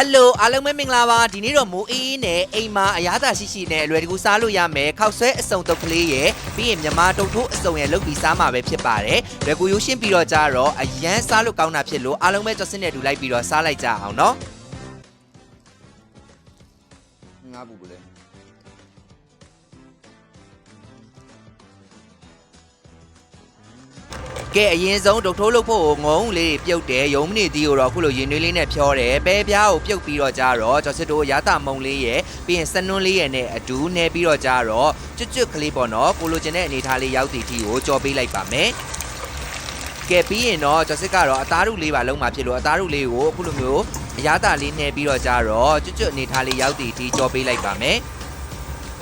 ဟယ်လိုအားလုံးပဲမင်္ဂလာပါဒီနေ့တော့မိုးအေးအေးနဲ့အိမ်မှာအရားသာရှိရှိနဲ့အလွယ်တကူစားလို့ရမယ်ခောက်ဆွဲအစုံတုပ်ကလေးရဲ့ပြီးရင်မြမတုပ်ထိုးအစုံရဲ့လုပ်ပြီးစားမှာပဲဖြစ်ပါတယ်လွယ်ကူရိုးရှင်းပြီးတော့ကြတော့အရန်စားလို့ကောင်းတာဖြစ်လို့အားလုံးပဲကြော်စင်းနဲ့တူလိုက်ပြီးတော့စားလိုက်ကြအောင်နော်ငါဘူးဘူးလေ ကဲအရင်ဆုံးတုပ်ထိုးလုပ်ဖို့ငုံလေးတွေပြုတ်တယ်ရုံမနေသေးတော့အခုလိုရင်နွေးလေးနဲ့ဖြောတယ်ပဲပြားကိုပြုတ်ပြီးတော့ကြတော့ကြော်စစ်တို့ရာတာမုံလေးရဲ့ပြီးရင်စနွန်းလေးရဲ့နဲ့အတူနှဲပြီးတော့ကြတော့ကျွတ်ကျွတ်ကလေးပေါ့နော်ကိုလိုချင်တဲ့အနေထားလေးရောက်တည်ထီကိုကြော်ပေးလိုက်ပါမယ်ကဲပြီးရင်တော့ကျော်စစ်ကတော့အသားရုပ်လေးပါလုံးမှာဖြစ်လို့အသားရုပ်လေးကိုအခုလိုမျိုးအရသာလေးနှဲပြီးတော့ကြတော့ကျွတ်ကျွတ်အနေထားလေးရောက်တည်ဒီကြော်ပေးလိုက်ပါမယ်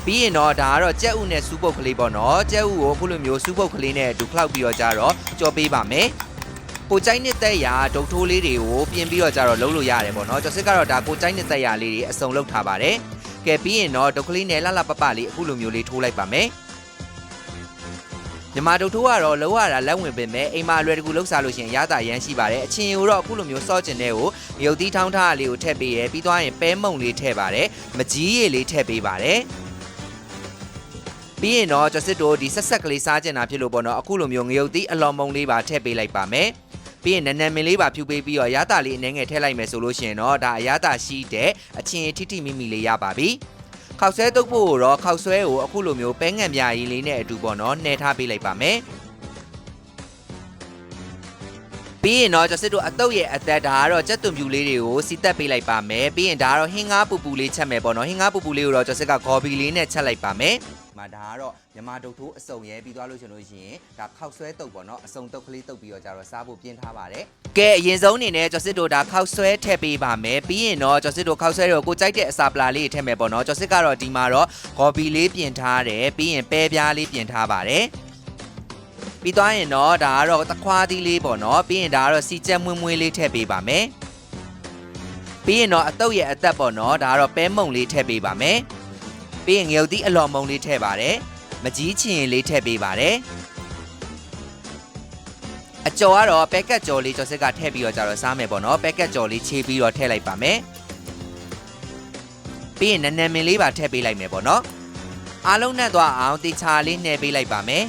ပြီးရင်တော့ဒါကတော့ကြက်ဥနဲ့စူးပုတ်ကလေးပေါ့နော်ကြက်ဥကိုအခုလိုမျိုးစူးပုတ်ကလေးနဲ့အတူခောက်ပြီးတော့ကြတော့ကြော်ပေးပါမယ်ကိုကြိုက်နေတဲ့ရာဒုတ်ထိုးလေးတွေကိုပြင်ပြီးတော့ကြတော့လုံးလို့ရတယ်ပေါ့နော်ကျော်စစ်ကတော့ဒါကိုကြိုက်နေတဲ့ရာလေးတွေအစုံလုပ်ထားပါတယ်ကဲပြီးရင်တော့ဒုတ်ကလေးနဲ့လှလှပပလေးအခုလိုမျိုးလေးထိုးလိုက်ပါမယ်မြမတို့ထိုးကတော့လောရတာလက်ဝင်ပင်မဲ့အိမ်မှာအလွယ်တကူလှုပ်ရှားလို့ရှရင်ရတာရမ်းရှိပါတယ်အချင်းကိုတော့အခုလိုမျိုးစော့ကျင်တဲ့ကိုမြုပ်သီးထောင်းထားလေးကိုထည့်ပေးရပြီးသွားရင်ပဲမုံလေးထည့်ပါတယ်မကြီးရည်လေးထည့်ပေးပါတယ် ပြီးရင်တော့ကျစစ်တို့ဒီဆက်ဆက်ကလေးစားကျင်တာဖြစ်လို့ပေါ့နော်အခုလိုမျိုးငရုတ်သီးအလော်မုံလေးပါထည့်ပေးလိုက်ပါမယ်ပြီးရင်နန်းနန်းမင်းလေးပါဖြူပေးပြီးတော့ရတာလေးအနှဲငယ်ထည့်လိုက်မယ်ဆိုလို့ရှရင်တော့ဒါအရတာရှိတဲ့အချင်းထိထိမိမိလေးရပါပြီခောက်ဆွဲတုပ်ဖို့ကိုတော့ခောက်ဆွဲကိုအခုလိုမျိုးပဲငံ့ပြာရည်လေးနဲ့အတူပေါ့နော်နှဲထားပေးလိုက်ပါမယ်ပြီးရင်တော့ကျစစ်တို့အတုပ်ရဲ့အသက်ဒါကတော့ကြက်သွန်ပြူလေးတွေကိုစီတက်ပေးလိုက်ပါမယ်ပြီးရင်ဒါကတော့ဟင်းငါးပူပူလေးချက်မယ်ပေါ့နော်ဟင်းငါးပူပူလေးကိုတော့ကျစစ်ကဂေါ်ဘီလေးနဲ့ချက်လိုက်ပါမယ် မှာဒါကတော့မြမတုပ်ထိုးအစုံရဲပြီးသွားလို့ရှင်လို့ရှိရင်ဒါခောက်ဆွဲတုပ်ပေါ့နော်အစုံတုပ်ကလေးတုပ်ပြီးတော့ကြတော့စားဖို့ပြင်ထားပါတယ်ကဲအရင်ဆုံးအနေနဲ့ကျော်စစ်တို့ဒါခောက်ဆွဲထည့်ပေးပါမယ်ပြီးရင်တော့ကျော်စစ်တို့ခောက်ဆွဲတော့ကိုကြိုက်တဲ့အစာပလာလေးထည့်မယ်ပေါ့နော်ကျော်စစ်ကတော့ဒီမှာတော့ဂေါ်ဘီလေးပြင်ထားတယ်ပြီးရင်ပဲပြားလေးပြင်ထားပါတယ်ပြီးသွားရင်တော့ဒါကတော့တခွားသီးလေးပေါ့နော်ပြီးရင်ဒါကတော့စီကြက်မွေးမွေးလေးထည့်ပေးပါမယ်ပြီးရင်တော့အတုပ်ရဲ့အသက်ပေါ့နော်ဒါကတော့ပဲမုံလေးထည့်ပေးပါမယ် ပြီးရင်ငရုတ်သီးအလော်မုံလေးထည့်ပါတယ်မကြီးချင်လေးထည့်ပေးပါတယ်အကျော်ကတော့ပက်ကက်ကျော်လေးကျော်စစ်ကထည့်ပြီးတော့ကြတော့စားမယ်ပေါ့နော်ပက်ကက်ကျော်လေးခြေပြီးတော့ထည့်လိုက်ပါမယ်ပြီးရင်နန်းနန်းမင်းလေးပါထည့်ပေးလိုက်မယ်ပေါ့နော်အားလုံးနဲ့သွားအောင်တေချာလေးနှဲပေးလိုက်ပါမယ်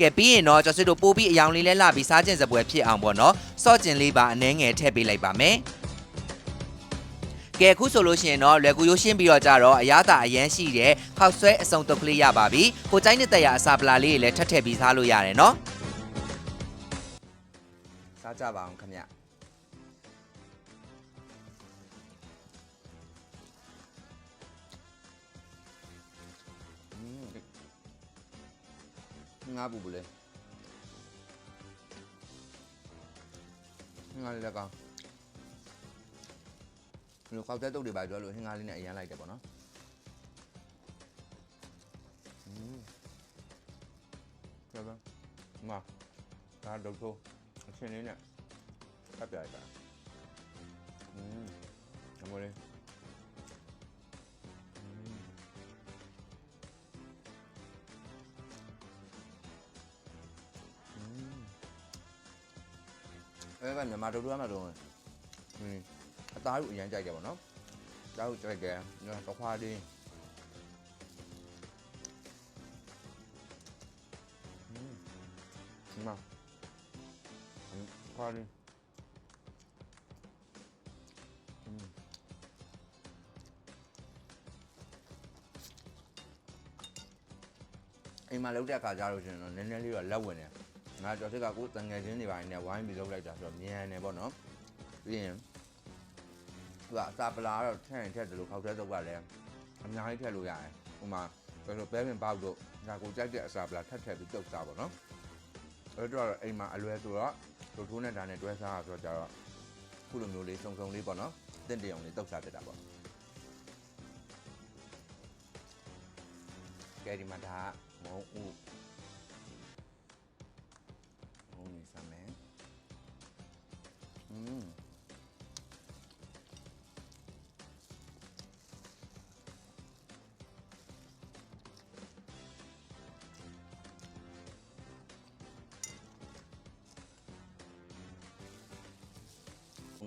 ကဲပြီးရင်တော့ကျော်စစ်တို့ပိုးပြီးအယောင်လေးလဲလှပြီးစားကျင်စပွဲဖြစ်အောင်ပေါ့နော်စော့ကျင်လေးပါအနှဲငယ်ထည့်ပေးလိုက်ပါမယ် ကဲအခုဆိုလို့ရှိရင်တော့လွယ်ကူရိုးရှင်းပြီးတော့ကြတော့အရသာအရန်ရှိတဲ့ခောက်ဆွဲအစုံတုပ်ကလေးရပါပြီကိုကျိုင်းတဲ့ရအစာပလာလေးတွေလည်းထပ်ထည့်ပြီးစားလို့ရတယ်နော်စားကြပါအောင်ခင်ဗျငါဘူးဘူးလေငါလေးလည်းကောင်း 가운데 또 우리 말주알로 행하리냐 이 하나 이제 보나 그러면 막다 넣고 신이냐 카페 알까 음 아무리 음. 왜, 왜, 왜, 말을 하면 안 돼. 음. အဲ့ဒါမြန်မာတို့တို့ကမှတော့ဟင်းအသားကိုအရင်ကြိုက်တယ်ပေါ့နော်။သားကိုကြိုက်တယ်။ညတော့ခွားလေးဟင်းဒီမှာဟင်းခွားလေးဟင်းအိမ်မှာလောက်တဲ့အခါကျတော့ရှင်တော့နည်းနည်းလေးတော့လက်ဝင်တယ်ငါကျော်စစ်ကကိုယ်တန်ငယ်ချင်းတွေပိုင်းနဲ့ဝိုင်းပြီးလုပ်လိုက်တာဆိုတော့မြန်တယ်ပေါ့နော်ပြီးရင် သူကအစာပလာတော့ထည့်ရင်ထည့်တယ်လို့ခောက်တဲ့တုပ်ကလည်းအများကြီးထည့်လို့ရတယ်ဟိုမှာဆိုတော့ပဲပင်ပေါက်တို့ငါကိုကြိုက်တဲ့အစာပလာထပ်ထည့်ပြီးတုပ်စားပေါ့နော်အဲ့တော့အိမ်မှာအလွယ်ဆိုတော့ဒုထိုးနဲ့ဒါနဲ့တွဲစားရဆိုတော့ကြတော့ခုလိုမျိုးလေးစုံစုံလေးပေါ့နော်တင့်တရုံလေးတုပ်စားတတ်တာပေါ့ကဲဒီမှာဒါကမုံဦး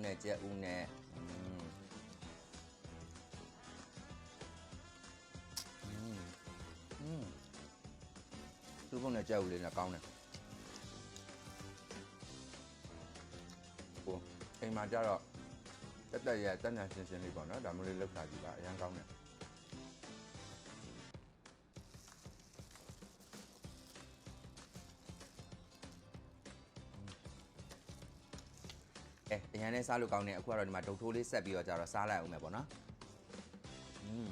ဦးနဲ့ကြက်ဦးနဲ့อืมอืมသူ့ဘုံနဲ့ကြက်ဦးလေးနဲ့ကောင်းတယ်ဟိုအိမ်မှာကြတော့တက်တက်ရတက်ညာရှင်းရှင်းလေးပေါ့နော်ဒါမျိုးလေးလောက်တာကြည့်ပါအရင်ကောင်းတယ် အဲအရန်နဲ့စားလို့ကောင်းတယ်အခုကတော့ဒီမှာဒုတ်ထိုးလေးဆက်ပြီးတော့ကြတော့စားလိုက်အောင်မယ်ပေါ့နော်อืม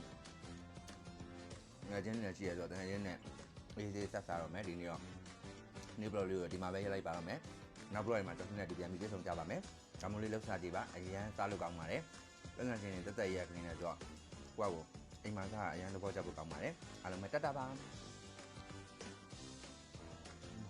ငါချင်းနဲ့ကြည့်ရတော့တကယ်ချင်းနဲ့အေးသေးဆက်စားတော့မယ်ဒီနေ့တော့နေဘလော်လေးကိုဒီမှာပဲရလိုက်ပါတော့မယ်နောက်ဘလော်မှာတော့နေ့ဒီပြန်ပြီးပြေဆုံးကြပါမယ်ဒါမျိုးလေးလောက်စားကြည့်ပါအရန်စားလို့ကောင်းပါတယ်တကယ်ချင်းနဲ့တက်တက်ရခင်းနေဆိုတော့ကိုယ့်ကိုအိမ်မှာစားအရန်သဘောကျဖို့ကောင်းပါတယ်အားလုံးပဲတက်တာပါ